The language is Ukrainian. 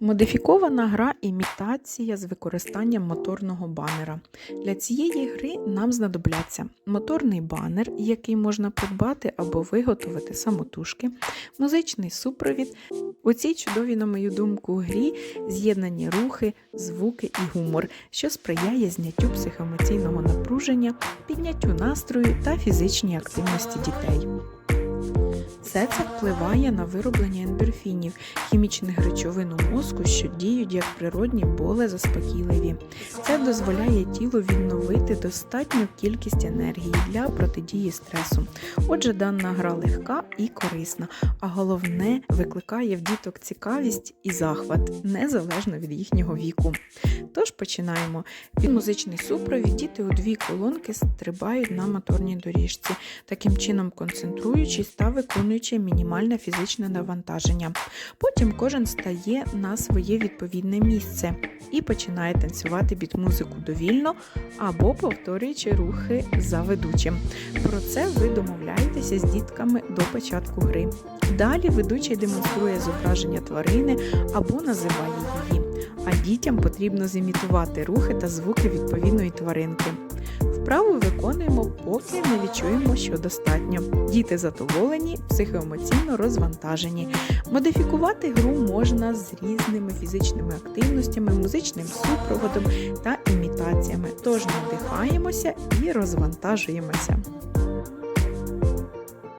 Модифікована гра імітація з використанням моторного банера. Для цієї гри нам знадобляться моторний банер, який можна придбати або виготовити самотужки, музичний супровід. У цій чудовій, на мою думку, грі з'єднані рухи, звуки і гумор, що сприяє зняттю психоемоційного напруження, підняттю настрою та фізичній активності дітей. Все це впливає на вироблення ендорфінів, хімічних речовин у мозку, що діють як природні болезаспокійливі. Це дозволяє тілу відновити достатню кількість енергії для протидії стресу. Отже, дана гра легка і корисна, а головне викликає в діток цікавість і захват незалежно від їхнього віку. Тож починаємо. Під музичний супровід діти у дві колонки стрибають на моторній доріжці, таким чином концентруючись та виконуючи мінімальне фізичне навантаження. Потім кожен стає на своє відповідне місце і починає танцювати під музику довільно або повторюючи рухи за ведучим. Про це ви домовляєтеся з дітками до початку гри. Далі ведучий демонструє зображення тварини або називає її, а дітям потрібно зімітувати рухи та звуки відповідної тваринки. Вправу виконуємо, поки не відчуємо, що достатньо. Діти задоволені, психоемоційно розвантажені. Модифікувати гру можна з різними фізичними активностями, музичним супроводом та імітаціями. Тож надихаємося і розвантажуємося.